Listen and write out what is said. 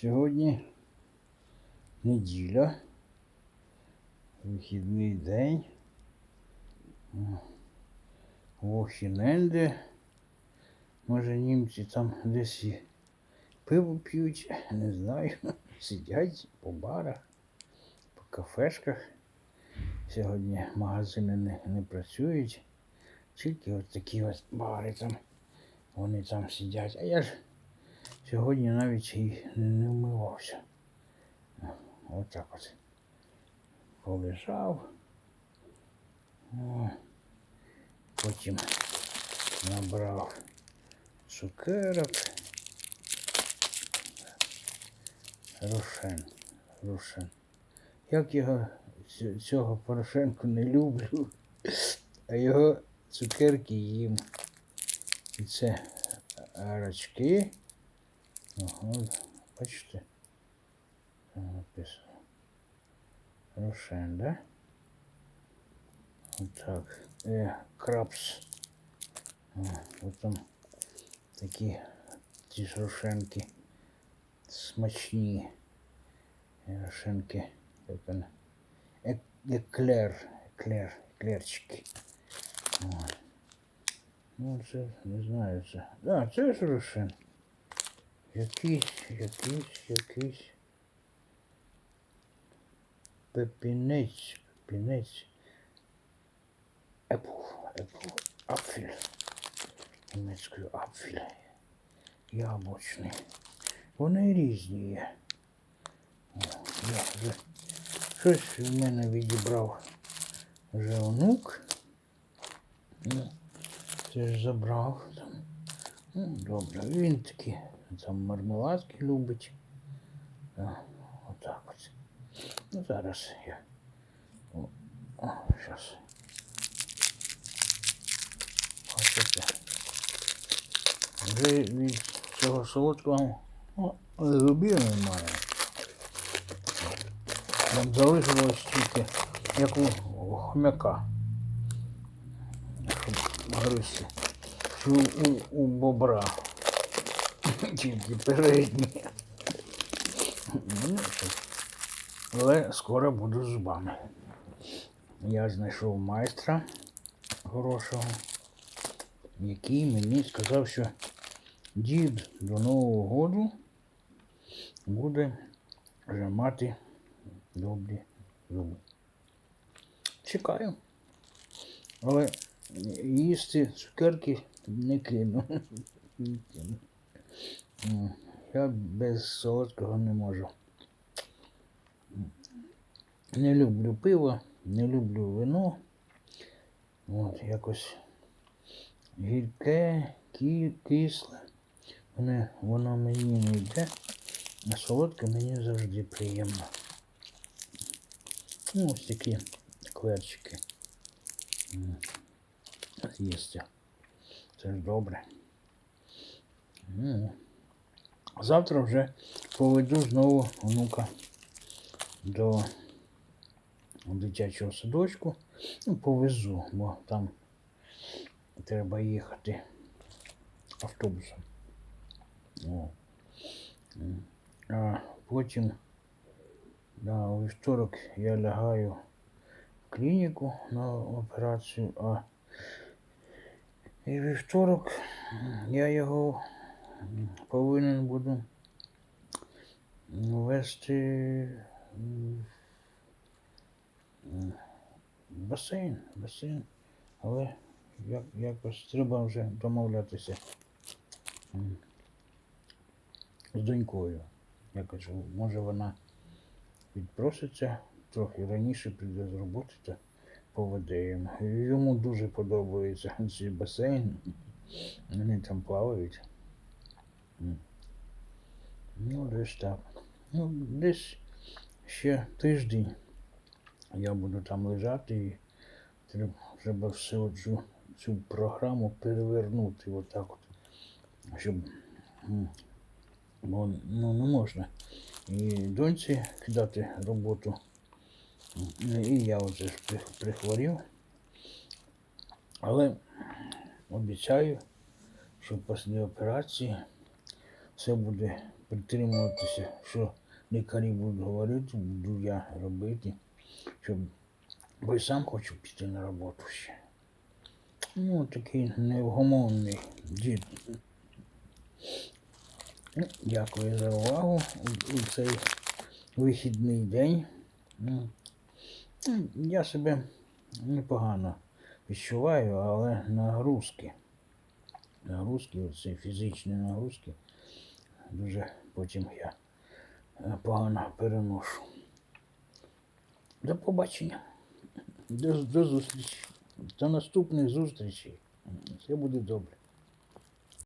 Сьогодні неділя, вихідний день. Вохіненде. Може німці там десь і пиво п'ють, не знаю. Сидять по барах, по кафешках. Сьогодні магазини не, не працюють. Тільки от такі ось бари там. Вони там сидять. А я ж сьогодні навіть і не, вмивався. Отак от. Полежав. О, потім набрав цукерок. Рошен. Рошен. Як його цього Порошенко не люблю, а його цукерки їм. І це арочки. Ага, бачите? Там написано. Рошен, да? Отак. Е, крапс. О, от там такі ті ж рошенки смачні. Е, Рошенки. Як вони? Ек- Еклер. Еклер. Еклерчики. Ой. Ну, це не знаю це. А, це ж Рошен. Якийсь, якийсь, якийсь. Пепінець, пепінець. Епл, епл, апфель. Німецькою апфель. Яблучний. Вони різні є. О, я вже щось в мене відібрав вже онук. Ну, це ж забрав добре, він такі там мармеладки любить. Отак от. Ну, зараз я. О, зараз. Бачите. Вже від цього солодкого зубів немає. Там залишилось тільки як у хомяка. Щоб гризти. Чи у, у бобра. Тільки передні. Ну. Але скоро буду з зубами. Я знайшов майстра хорошого, який мені сказав, що дід до Нового року буде вже мати добрі зуби. Чекаю. Але їсти цукерки не кину. Я без солодкого не можу. Не люблю пиво, не люблю вино. От, якось гірке, ки, кисле. Воно, воно мені не йде, а солодке мені завжди приємно. Ну, ось такі клерчики. М, З'їсти. Це ж добре. Завтра вже поведу знову онука до дитячого садочку. Ну, повезу, бо там треба їхати автобусом. А потім да, у вівторок я лягаю в клініку на операцію, а і вівторок я його повинен буду вести в басейн, басейн. Але як, якось треба вже домовлятися з донькою. Якось, може вона відпроситься трохи раніше прийде з роботи йому. Йому дуже подобається цей басейн. Вони там плавають. Ну, десь так. Ну, десь ще тиждень я буду там лежати і треба, треба всю цю, цю програму перевернути отак от. Щоб бо ну, не можна і доньці кидати роботу. І я оце ж прихворів. Але обіцяю, що після операції все буде притримуватися, що лікарі будуть говорити, буду я робити, щоб бо й сам хочу піти на роботу ще. Ну, такий невгомонний дід. Ну, Дякую за увагу у, у цей вихідний день. Ну, Я себе непогано відчуваю, але нагрузки. Нагрузки, оці фізичні нагрузки, дуже потім я е, погано переношу. До побачення. До, до зустрічі. До наступних зустрічей. Все буде добре.